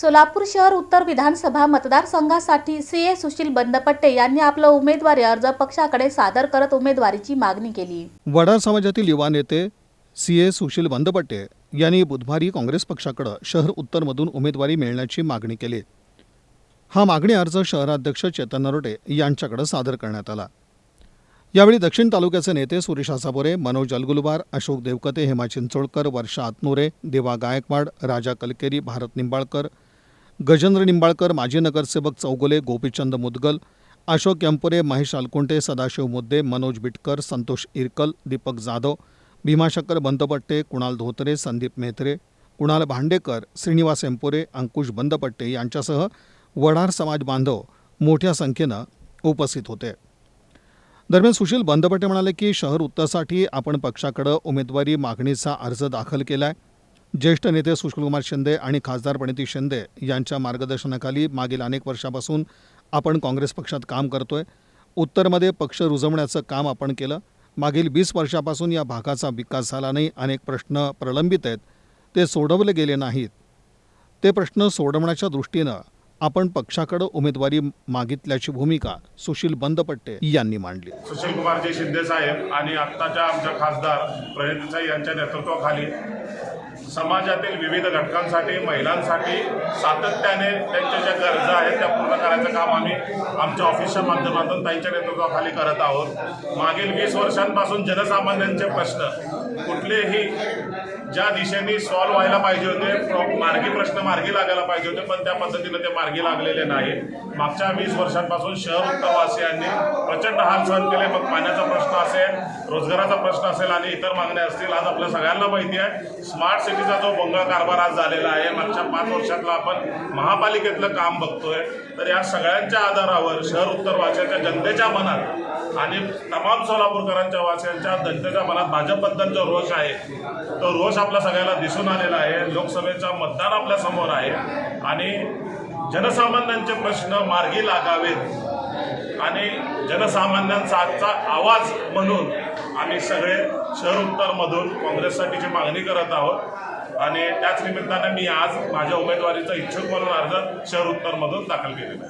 सोलापूर शहर उत्तर विधानसभा मतदारसंघासाठी सी ए सुशील बंदपट्टे यांनी आपला उमेदवारी अर्ज पक्षाकडे सादर करत उमेदवारीची मागणी केली. वडार समाजातील युवा नेते सी ए सुशील बंदपट्टे यांनी बुधवारी काँग्रेस पक्षाकडे शहर उत्तरमधून उमेदवारी मिळण्याची मागणी केली. हा मागणी अर्ज शहराध्यक्ष चेतन नरोटे यांच्याकडे सादर करण्यात आला. यावेळी दक्षिण तालुक्याचे नेते सुरेश आसाबोरे मनोज अलगुलवार अशोक देवकते हेमा चिंचोळकर वर्षा आतनुरे देवा गायकवाड राजा कलकेरी भारत निंबाळकर गजेंद्र निंबाळकर माजी नगरसेवक चौगुले गोपीचंद मुदगल अशोक यंपुरे महेश अलकुंटे सदाशिव मुद्दे मनोज बिटकर संतोष इरकल दीपक जाधव भीमाशंकर बंदपट्टे कुणाल धोत्रे संदीप मेहत्रे कुणाल भांडेकर श्रीनिवास एम्पुरे अंकुश बंदपट्टे यांच्यासह वडार समाज बांधव मोठ्या संख्येनं उपस्थित होते. दरम्यान सुशील बंदपट्टे म्हणाले की शहर उत्तरसाठी आपण पक्षाकडं उमेदवारी मागणीचा अर्ज दाखल केला आहे ज्येष्ठ नेते सुशीलकुमार शिंदे आणि खासदार प्रणिती शिंदे यांच्या मार्गदर्शनाखाली मागील अनेक वर्षापासून आपण काँग्रेस पक्षात काम करतोय. उत्तरमध्ये पक्ष रुजवण्याचं काम आपण केलं. मागील वीस वर्षापासून या भागाचा विकास झाला नाही. अनेक प्रश्न प्रलंबित आहेत. ते सोडवले गेले नाहीत. ते प्रश्न सोडवण्याच्या दृष्टीनं आपण पक्षाकडे उमेदवारी मागितल्याची भूमिका सुशील बंदपट्टे यांनी मांडली. सुशील कुमारजी शिंदे साहेब आणि आत्ताच्या आमच्या खासदार प्रयत्नसाई यांच्या नेतृत्वाखाली समाजातील विविध घटकांसाठी महिलांसाठी सातत्याने त्यांच्या ज्या गरजा आहेत त्या पूर्ण करायचं काम आम्ही आमच्या ऑफिसच्या माध्यमातून त्यांच्या नेतृत्वाखाली करत आहोत. मागील वीस वर्षांपासून जनसामान्यांचे प्रश्न कुठलेही ज्या दिशेने सॉल्व्ह व्हायला पाहिजे होते मार्गी प्रश्न मार्गी लागायला पाहिजे होते पण त्या पद्धतीने ते मार्गी लागलेले नाही मागच्या वीस वर्षांपासून शहर उत्तरवासियांनी प्रचंड हाल सहन केले. मग पाण्याचा प्रश्न असेल रोजगाराचा प्रश्न असेल आणि इतर मागण्या असतील आज आपल्या सगळ्यांना माहिती आहे स्मार्ट सिटीचा जो बोंगळ कारभार आज झालेला आहे मागच्या पाच वर्षातला आपण महापालिकेतलं काम बघतोय. तर या सगळ्यांच्या आधारावर शहर उत्तरवासियांच्या जनतेच्या मनात आणि तमाम सोलापूरकरांच्या वासियांच्या जनतेच्या मनात भाजपबद्दल जो रोष आहे. तो रोष आपल्या सगळ्याला दिसून आलेला आहे. लोकसभेचा मतदान आपल्यासमोर आहे. आणि जनसामान्यांचे प्रश्न मार्गी लागावेत. आणि जनसामान्यांचा आजचा आवाज म्हणून आम्ही सगळे शहर उत्तरमधून काँग्रेससाठीची मागणी करत आहोत. आणि त्याच निमित्ताने मी आज माझ्या उमेदवारीचा इच्छुक म्हणून अर्ज शहर उत्तरमधून दाखल केलेला आहे.